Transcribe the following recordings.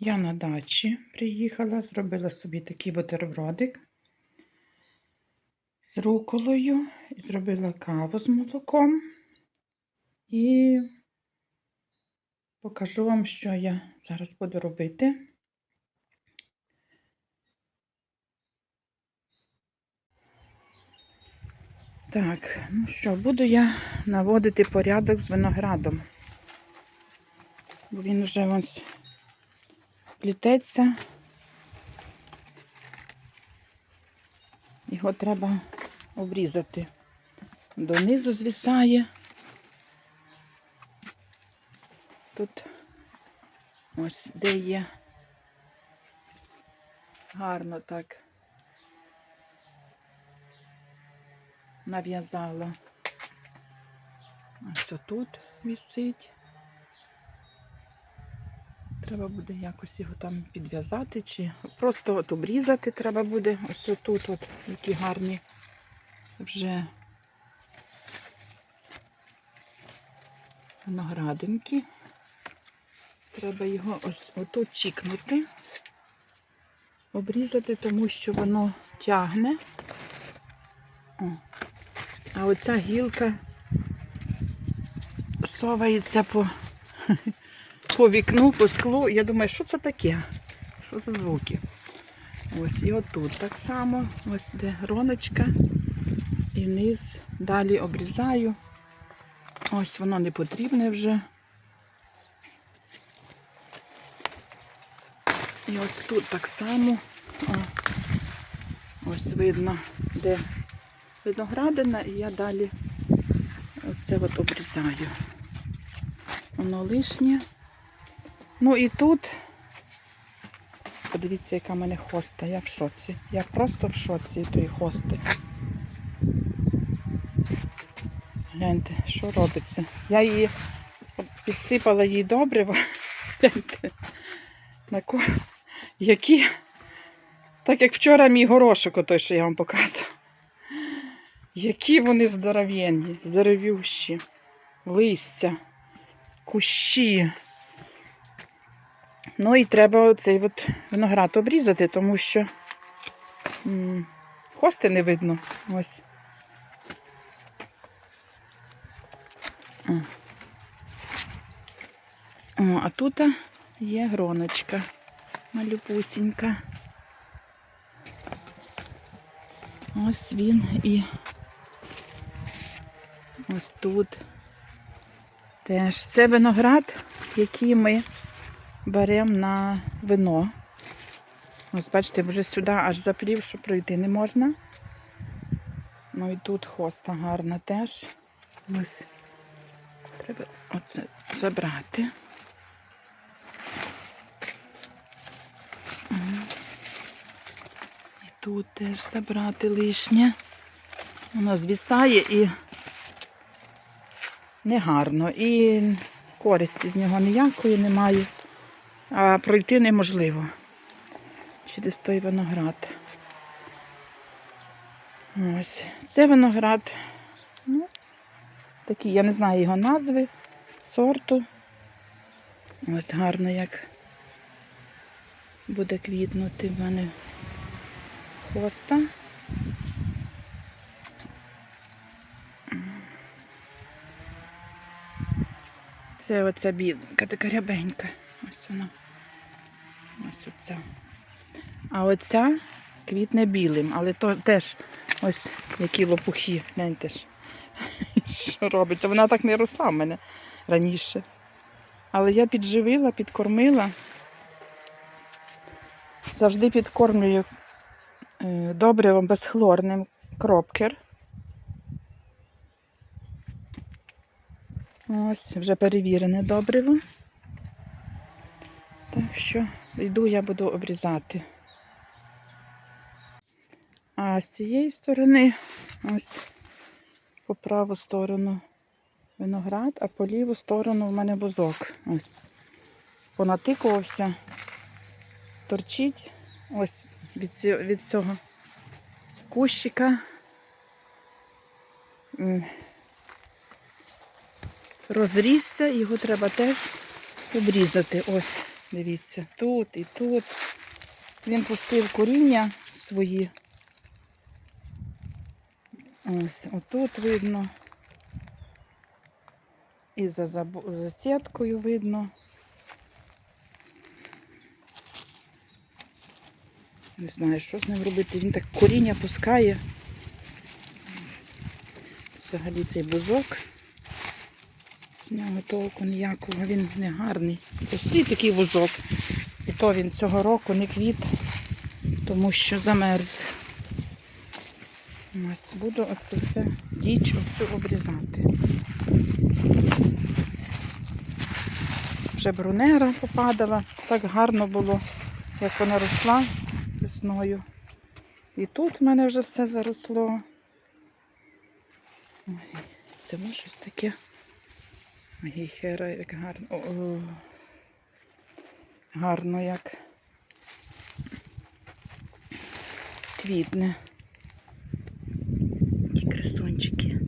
Я на дачі приїхала, зробила собі такий бутербродик з руколою, зробила каву з молоком і покажу вам, що я зараз буду робити. Так, ну що, буду я наводити порядок з виноградом. Бо він вже ось плітеться. Його треба обрізати. Донизу звісає. Тут ось де є. Гарно так нав'язала. Ось отут висить. Треба буде якось його там підв'язати, чи просто от обрізати треба буде. Ось отут, от які гарні вже виноградинки. Треба його ось отут чікнути, обрізати, тому що воно тягне. О. А оця гілка совається по по вікну, по склу. Я думаю, що це таке? Що за звуки? Ось і отут так само, ось де роночка. І вниз далі обрізаю. Ось воно не потрібне вже. І ось тут так само. О, ось видно, де виноградина, і я далі оце от обрізаю. Воно лишнє. Ну і тут, подивіться, яка в мене хоста, я в шоці. Я просто в шоці тої хости. Гляньте, що робиться. Я її підсипала їй добриво. Гляньте. На ко... Які. Так як вчора мій горошок, той, що я вам показував. Які вони здоровенні, здоровющі, листя, кущі. Ну і треба оцей от виноград обрізати, тому що м хости не видно. Ось. О. А тут є гроночка малюпусінька. Ось він і ось тут теж. Це виноград, який ми беремо на вино. Ось, бачите, вже сюди аж заплів, що пройти не можна. Ну і тут хоста гарна теж. Ось треба оце забрати. І тут теж забрати лишнє. Воно звісає і негарно. І користі з нього ніякої немає а пройти неможливо через той виноград. Ось. Це виноград, ну, такий, я не знаю його назви, сорту. Ось гарно як буде квітнути в мене хоста. Це оця біленька, така рябенька. Ось вона. Ось оця. А оця квітне білим, але то теж ось які лопухи, гляньте ж, що робиться. Вона так не росла в мене раніше. Але я підживила, підкормила. Завжди підкормлюю е, добривом безхлорним кропкер. Ось, вже перевірене добриво. Що йду, я буду обрізати. А з цієї сторони, ось по праву сторону виноград, а по ліву сторону в мене бузок. Ось. Понатикувався, торчить ось від цього, від цього кущика. Розрісся, його треба теж обрізати. Ось. Дивіться, тут і тут. Він пустив коріння свої. Ось, отут видно. І за, забо- за сіткою видно. Не знаю, що з ним робити. Він так коріння пускає. Взагалі цей бузок. Толку ніякого, він не гарний. Пустий такий вузок. І то він цього року не квіт, тому що замерз. Ось буду оце все діч оцю обрізати. Вже брунера попадала. Так гарно було, як вона росла весною. І тут в мене вже все заросло. Ой, це щось таке. Ой, хера, як гарно. О, о. Гарно як квітне. Такі красунчики.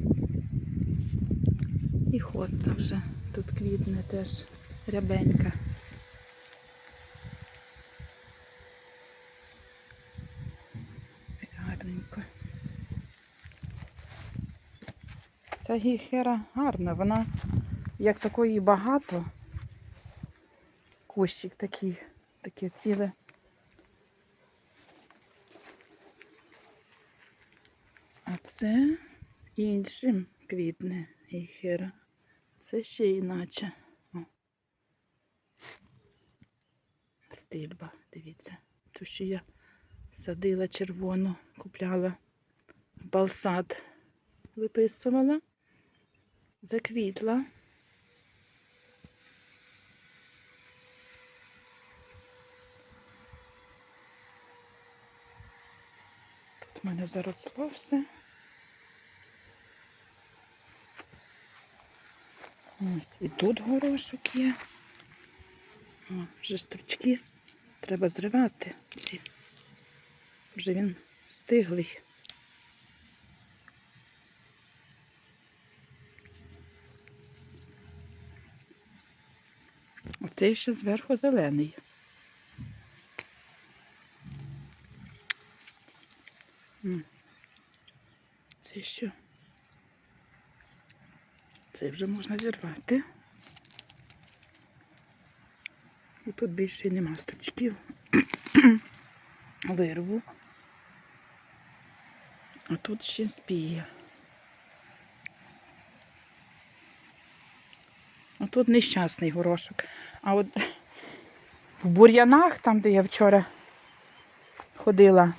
І хоста вже тут квітне теж рябенька. Гарненько. Ця гіхера гарна, вона як такої багато. Кущик такий, таке ціле. А це іншим квітне гіхера. Це ще іначе. О. Стильба, дивіться. Ту, що я садила червону, купляла балсад, виписувала, заквітла. Мене заросло все. Ось і тут горошок є. О, вже стручки треба зривати. Ці. Вже він стиглий. Оцей ще зверху зелений. Це що? Це вже можна зірвати. І тут більше нема стручків. Вирву. А тут ще спіє. А тут нещасний горошок. А от в бур'янах, там, де я вчора ходила,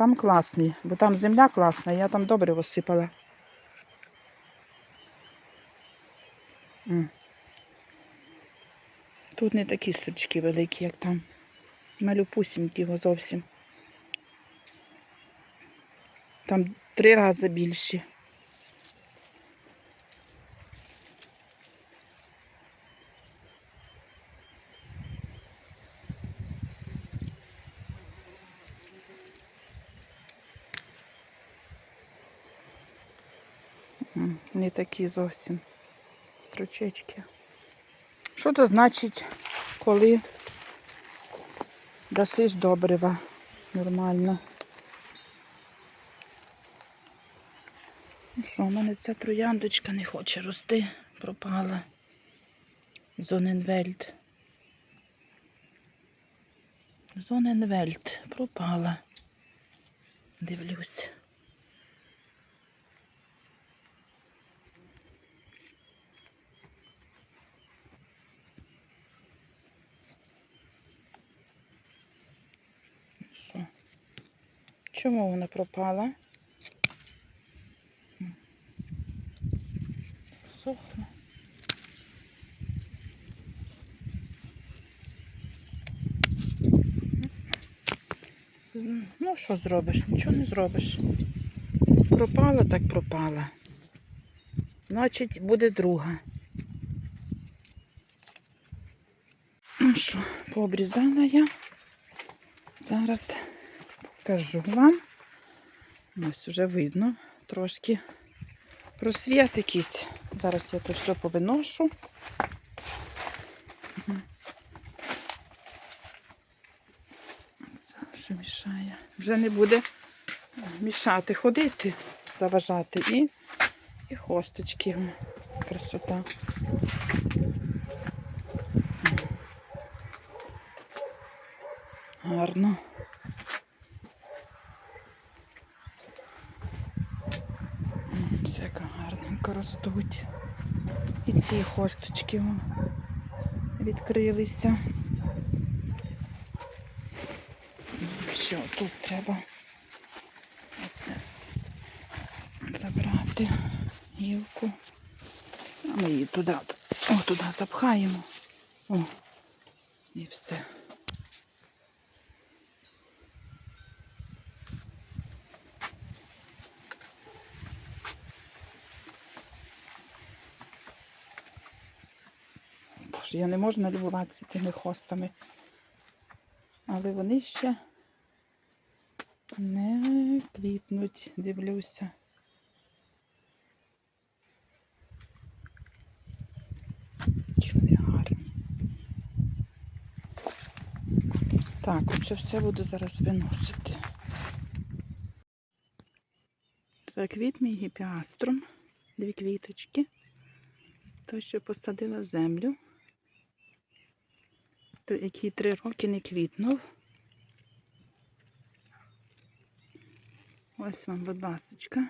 там класний, бо там земля класна, я там добре розсипала. Тут не такі стрічки великі, як там. Малюпусінькі його зовсім. Там три рази більші. М, Не такі зовсім стручечки. Що то значить, коли дасиш добрива нормально? Ну що, у мене ця трояндочка не хоче рости, пропала. Зоненвельд. Зоненвельд пропала. Дивлюсь. Чому вона пропала? М. Ну, що зробиш? Нічого не зробиш. Пропала, так пропала. Значить, буде друга. Ну що, пообрізала я. Зараз покажу вам. Ось вже видно трошки просвіт якийсь. Зараз я то все повиношу. Це вже мішає. Вже не буде мішати ходити, заважати і, і хосточки. Красота. Гарно. Ростуть. І ці хосточки відкрилися. Що тут треба оце забрати гілку. А ми її туди, о, туди запхаємо. О, і все. Боже, я не можу налюбуватися тими хостами. Але вони ще не квітнуть, дивлюся. Які вони гарні. Так, оце все буду зараз виносити. Заквіт мій гіпіаструм. Дві квіточки. Той, що посадила землю. Той, який три роки не квітнув. Ось вам, будь ласочка.